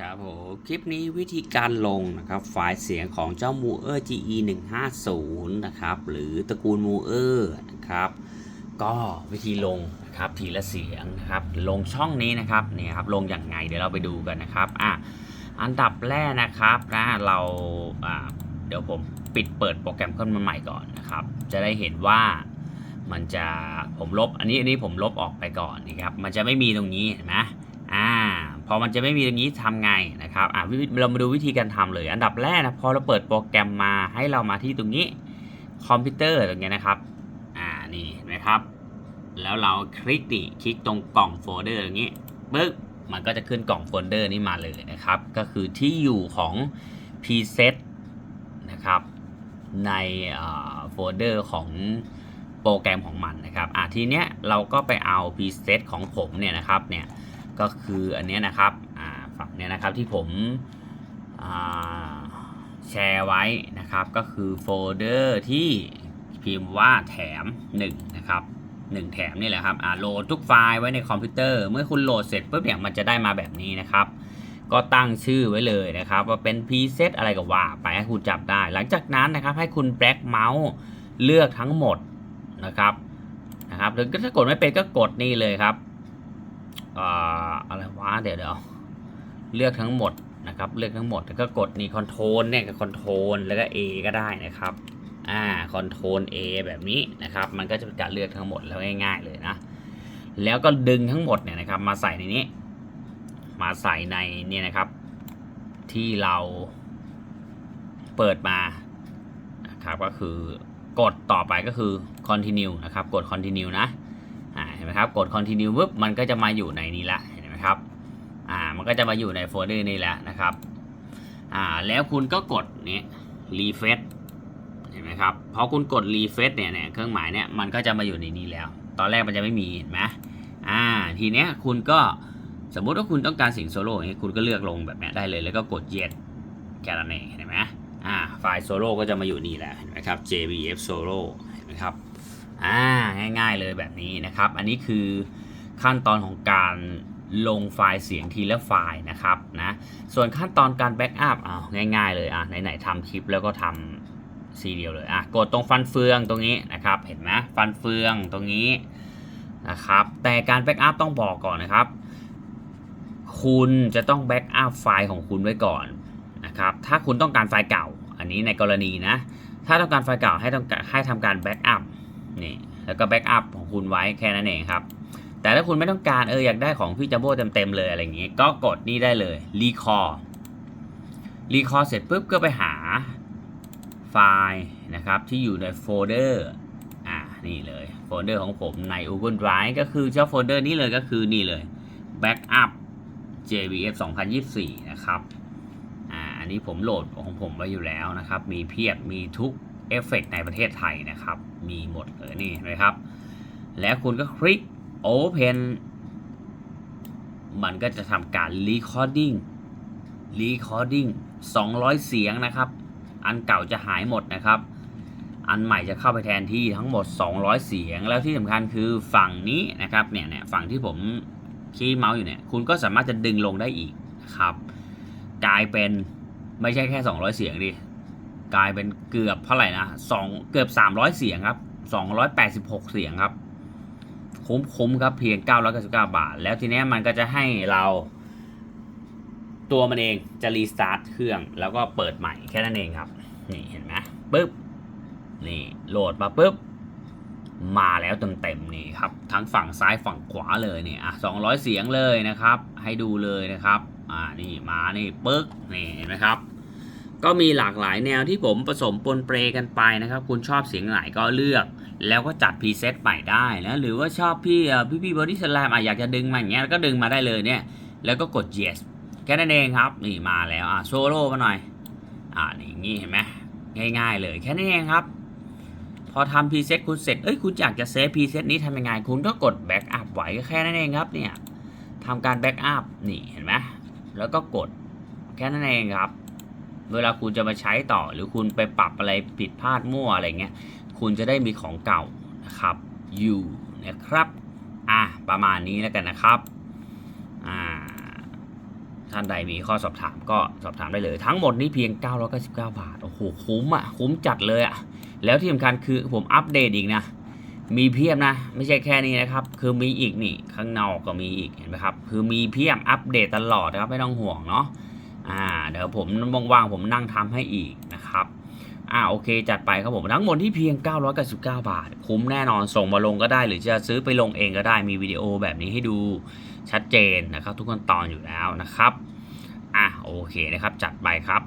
ครับผมคลิปนี้วิธีการลงนะครับไฟล์เสียงของเจ้า m o e r GE 150นะครับหรือตระกูล m o e r นะครับก็วิธีลงนะครับทีละเสียงนะครับลงช่องนี้นะครับเนี่ยครับลงอย่างไงเดี๋ยวเราไปดูกันนะครับอะอันดับแรกนะครับนะเราอ่าเดี๋ยวผมปิดเปิดโปรแกรมขึ้นมาใหม่ก่อนนะครับจะได้เห็นว่ามันจะผมลบอันนี้อันนี้ผมลบออกไปก่อนนะครับมันจะไม่มีตรงนี้เห็นไหม พอมันจะไม่มีตรงนี้ทำไงนะครับอ่าวิเรามาดูวิธีการทำเลย อันดับแรกนะพอเราเปิดโปรแกรมมาให้เรามาที่ตรงนี้คอมพิวเตอร์ตรงนี้นะครับอ่านี่นไหมครับ แล้วเราคลิกดิคลิกตรงกล่องโฟลเดอร์ตรงนี้ปึ๊บมันก็จะขึ้นกล่องโฟลเดอร์นี้มาเลยนะครับ ก็คือที่อยู่ของ preset นะครับในโฟลเดอร์ของโปรแกรมของมันนะครับอะทีเนี้ยเราก็ไปเอา preset ของผมเนี่ยนะครับเนี่ย ก็คืออันนี้นะครับอ่าฝั่งเนี้ยนะครับที่ผมอ่าแชร์ไว้นะครับก็คือโฟลเดอร์ที่พิมพ์ว่าแถม1นะครับ1แถมนี่แหละครับอ่าโหลดทุกไฟล์ไว้ในคอมพิวเตอร์ เมื่อคุณโหลดเสร็จปุ๊บเนี่ยมันจะได้มาแบบนี้นะครับก็ตั้งชื่อไว้เลยนะครับ ว่าเป็น preset อะไรก็ว่าไปให้คุณจับได้ หลังจากนั้นนะครับให้คุณแบล็กเมาส์เลือกทั้งหมดนะครับนะครับหรือถ้ากดไม่เป็นก็กดนี่เลยครับ อะไรวะเดี๋ยวเดี๋ยวเลือกทั้งหมดนะครับ เลือกทั้งหมดแล้วก็กดนี่คอนโทรลเนี่ยกับคอนโทรลแล้วก็ A ก็ได้นะครับอ่าคอนโทรล A แบบนี้นะครับ มันก็จะเป็นการเลือกทั้งหมดแล้วง่าย ๆ เลยนะ แล้วก็ดึงทั้งหมดเนี่ยนะครับ มาใส่ในนี้ มาใส่ในเนี่ยนะครับ ที่เราเปิดมานะครับก็คือกดต่อไปก็คือ continue นะครับ กด continue นะ ห็นไหมครับ กด continue ปุ๊บมันก็จะมาอยู่ในนี้ละเห็นไหมครับอ่ามันก็จะมาอยู่ในโฟลเดอร์นี้แล้วนะครับอ่าแล้วคุณก็กดนี้ refresh เห็นไหมครับพอคุณกด refresh เนี่ยเนี่ยเครื่องหมายเนี่ยมันก็จะมาอยู่ในนี้แล้ว ตอนแรกมันจะไม่มีเห็นไหมอ่าทีเนี้ยคุณก็สมมุติว่าคุณต้องการสียงโซโล่อย่างนี้คุณก็เลือกลงแบบนี้ได้เลย แล้วก็กด yes แค่นั้นเองเห็นไหมอ่าไฟล์โซโล่ก็จะมาอยู่นี่แหละเห็นไหมครับ JBF Solo เห็นไหมครับ อ่าง่ายๆเลยแบบนี้นะครับ อันนี้คือขั้นตอนของการลงไฟล์เสียงทีละไฟล์นะครับนะส่วนขั้นตอนการแบ็กอัพอ้าวง่ายๆเลยอะไหนๆทำคลิปแล้วก็ทำซีเดียวเลยอะกดตรงฟันเฟืองตรงนี้นะครับ เห็นไหมฟันเฟืองตรงนี้นะครับแต่การแบ็กอัพต้องบอกก่อนนะครับ คุณจะต้องแบ็กอัพไฟล์ของคุณไว้ก่อนนะครับถ้าคุณต้องการไฟล์เก่า อันนี้ในกรณีนะถ้าต้องการไฟล์เก่าให้ต้องให้ทำการแบ็กอัพ นี่แล้วก็แบ็กอัพของคุณไว้แค่นั้นเองครับ แต่ถ้าคุณไม่ต้องการเอออยากได้ของพี่จัมโบ้เต็มๆเลยอะไรอย่างงี้ ก็กดนี่ได้เลยรีคอร์รีคอร์เสร็จปุ๊บก็ไปหาไฟล์นะครับที่อยู่ในโฟลเดอร์อ่านี่เลยโฟลเดอร์ของผมใน Google Drive ก็คือเจ้าโฟลเดอร์นี้เลยก็คือนี่เลย Backup JVF 2024 นะครับอ่าอันนี้ผมโหลดของผมไว้อยู่แล้วนะครับ มีเพียบมีทุก เอฟเฟกในประเทศไทยนะครับ มีหมดเลยนี่นะครับ แล้วคุณก็คลิก Open มันก็จะทำการ Recording Recording 200 เสียงนะครับ อันเก่าจะหายหมดนะครับ อันใหม่จะเข้าไปแทนที่ทั้งหมด 200 เสียง แล้วที่สำคัญคือฝั่งนี้นะครับเนี่ยเนี่ยฝั่งที่ผมชี้เมาส์อยู่เนี่ย คุณก็สามารถจะดึงลงได้อีกนะครับ กลายเป็นไม่ใช่แค่ 200 เสียงดิ กลายเป็นเกือบเท่าไหร่นะสองเกือบ 300 เสียงครับ 286 เสียงครับ คุ้มคุ้มครับเพียง 999 บาท แล้วทีเนี้ยมันก็จะให้เราตัวมันเองจะรีสตาร์ทเครื่องแล้วก็เปิดใหม่แค่นั้นเองครับ นี่เห็นไหมปึ๊บ นี่โหลดมาปึ๊บ มาแล้วเต็มๆนี่ครับ ทั้งฝั่งซ้ายฝั่งขวาเลยเนี่ยอะ200เสียงเลยนะครับ ให้ดูเลยนะครับ อ่านี่มานี่ปึ๊กนี่เห็นไหมครับ ก็มีหลากหลายแนวที่ผมผสมปนเปรกันไปนะครับ คุณชอบเสียงไหนก็เลือก แล้วก็จัดพรีเซตใหม่ได้นะหรือว่าชอบพี่พี่พี่บอดี้สแลมอะอยากจะดึงมาอย่างเงี้ยก็ดึงมาได้เลยเนี่ย แล้วก็กด yes แค่นั้นเองครับ นี่มาแล้วอะโซโล่มาหน่อย อ่านี่งงี้เห็นไหมง่ายๆ เลยแค่นั้นเองครับ พอทำพรีเซตคุณเสร็จเอ้ยคุณอยากจะเซฟพรีเซตนี้ทำยังไง คุณก็กดแบ็กอัพไว้ก็แค่นั้นเองครับเนี่ยทำการแบ็กอัพนี่เห็นไหมแล้วก็กดแค่นั้นเองครับ เวลาคุณจะมาใช้ต่อ หรือคุณไปปรับอะไรผิดพลาดมั่วอะไรเงี้ย คุณจะได้มีของเก่านะครับอยู่นะครับอะประมาณนี้แล้วกันนะครับอ่าท่านใดมีข้อสอบถามก็สอบถามได้เลย ทั้งหมดนี้เพียง 999 บาท โอ้โห คุ้มอะ คุ้มจัดเลยอะ แล้วที่สำคัญคือผมอัปเดตอีกนะ มีเพียบนะ ไม่ใช่แค่นี้นะครับ คือมีอีกนี่ ข้างนอกก็มีอีก เห็นไหมครับ คือมีเพียบอัปเดตตลอดนะครับ ไม่ต้องห่วงเนาะ อ่าเดี๋ยวผมว่างๆผมนั่งทำให้อีกนะครับอ่าโอเค จัดไปครับผมทั้งหมดที่เพียง 999 บาท คุ้มแน่นอนส่งมาลงก็ได้ หรือจะซื้อไปลงเองก็ได้มีวิดีโอแบบนี้ให้ดูชัดเจนนะครับ ทุกขั้นตอนอยู่แล้วนะครับอ่าโอเคนะครับ จัดไปครับ